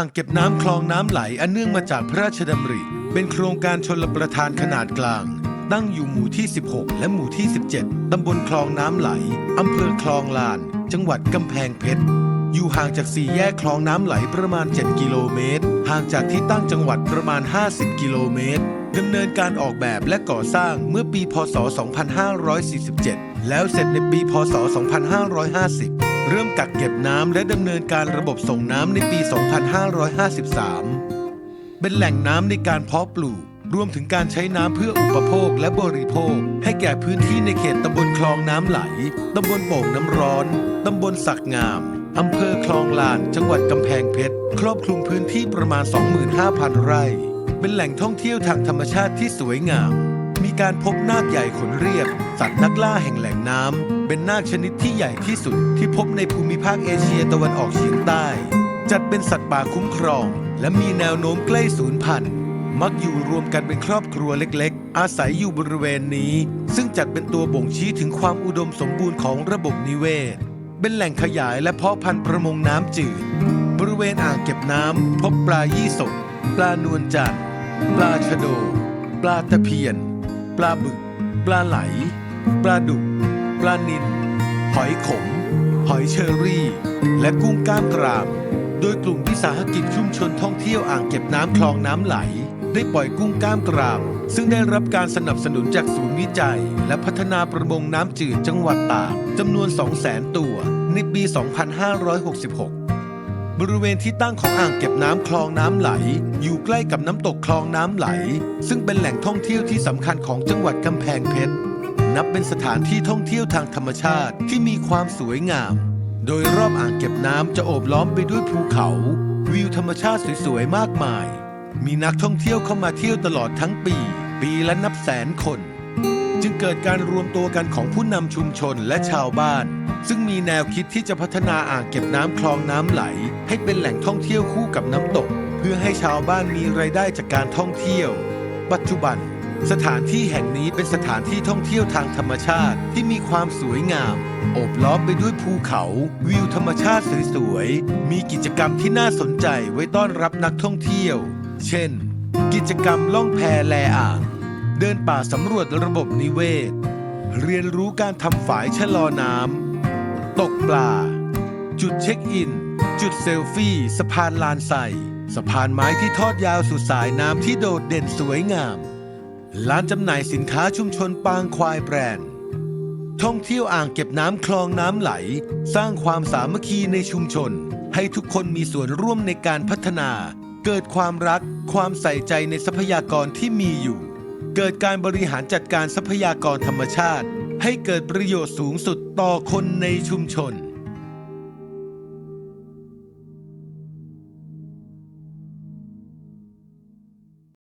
างเก็บน้ำคลองน้ำไหลอันเนื่องมาจากพระราชดำริ เป็นโครงการชนลประทานขนาดกลาง ตั้งอยู่หมู่ที่ 16 และหมู่ที่ 17 ตำบลคลองน้ำไหลอำเภอคลองลาน จังหวัดกำแพงเพชร อยู่ห่างจากสี่แยกคลองน้ำไหลประมาณ 7 กิโลเมตร ห่างจากที่ตั้งจังหวัดประมาณ 50 กิโลเมตรดำเนินการออกแบบและก่อสร้างเมื่อปี พศ 2547 แล้วเสร็จในปี พศ 2550 เริ่มกักเก็บน้ำและดำเนินการระบบส่งน้ำในปี 2553 เป็นแหล่งน้ำในการเพาะปลูก รวมถึงการใช้น้ำเพื่ออุปโภคและบริโภค ให้แก่พื้นที่ในเขตตำบลคลองน้ำไหล ตำบลโป่งน้ำร้อน ตำบลสักงาม อำเภอคลองลาน จังหวัดกำแพงเพชร ครอบคลุมพื้นที่ประมาณ 25,000 ไร่ เป็นแหล่งท่องเที่ยวทางธรรมชาติที่สวยงาม มีการพบนาคใหญ่ขนเรียบ สัตว์นักล่าแห่งแหล่งน้ำ เป็นนาคชนิดที่ใหญ่ที่สุดที่พบในภูมิภาคเอเชียตะวันออกเฉียงใต้ จัดเป็นสัตว์ป่าคุ้มครอง และมีแนวโน้มใกล้สูญพันธุ์มักอยู่รวมกันเป็นครอบครัวเล็ก ๆ อาศัยอยู่บริเวณนี้ ซึ่งจัดเป็นตัวบ่งชี้ถึงความอุดมสมบูรณ์ของระบบนิเวศ เป็นแหล่งขยายและเพาะพันธุ์ประมงน้ำจืด บริเวณอ่างเก็บน้ำพบปลายี่สกปลานวลจันทร์ปลาชะโด ปลาตะเพียน ปลาบึก ปลาไหล ปลาดุก ปลานิลหอยขม หอยเชอรี่ และกุ้งก้ามกราม โดยกลุ่มวิสาหกิจชุมชนท่องเที่ยวอ่างเก็บน้ำคลองน้ำไหล ได้ปล่อยกุ้งก้ามกราม ซึ่งได้รับการสนับสนุนจากศูนย์วิจัย และพัฒนาประมงน้ำจืดจังหวัดตากจำนวน 200,000 ตัว ในปี 2566 บริเวณที่ตั้งของอ่างเก็บน้ำคลองน้ำไหล อยู่ใกล้กับน้ำตกคลองน้ำไหล ซึ่งเป็นแหล่งท่องเที่ยวที่สำคัญของจังหวัดกำแพงเพชร นับเป็นสถานที่ท่องเที่ยวทางธรรมชาติที่มีความสวยงาม โดยรอบอ่างเก็บน้ำจะโอบล้อมไปด้วยภูเขา วิวธรรมชาติสวยๆมากมาย มีนักท่องเที่ยวเข้ามาเที่ยวตลอดทั้งปี ปีละนับแสนคน จึงเกิดการรวมตัวกันของผู้นำชุมชนและชาวบ้าน ซึ่งมีแนวคิดที่จะพัฒนาอ่างเก็บน้ำคลองน้ำไหล ให้เป็นแหล่งท่องเที่ยวคู่กับน้ำตก เพื่อให้ชาวบ้านมีไรายได้จากการท่องเที่ยว ปัจจุบัน สถานที่แห่งนี้เป็นสถานที่ท่องเที่ยวทางธรรมชาติที่มีความสวยงาม โอบล้อมไปด้วยภูเขา วิวธรรมชาติสวยๆมีกิจกรรมที่น่าสนใจไว้ต้อนรับนักท่องเที่ยว เช่น กิจกรรมล่องแพแลอ่าง เดินป่าสำรวจระบบนิเวศ เรียนรู้การทำฝายชะลอน้ำ ตกปลา จุดเช็คอิน จุดเซลฟี่ สะพานลานใสสะพานไม้ที่ทอดยาวสู่สายน้ำที่โดดเด่นสวยงาม ร้านจำหน่ายสินค้าชุมชนปางควายแบรนด์ ท่องเที่ยวอ่างเก็บน้ำคลองน้ำไหล สร้างความสามัคคีในชุมชน ให้ทุกคนมีส่วนร่วมในการพัฒนา เกิดความรัก ความใส่ใจในทรัพยากรที่มีอยู่ เกิดการบริหารจัดการทรัพยากรธรรมชาติ ให้เกิดประโยชน์สูงสุดต่อคนในชุมชน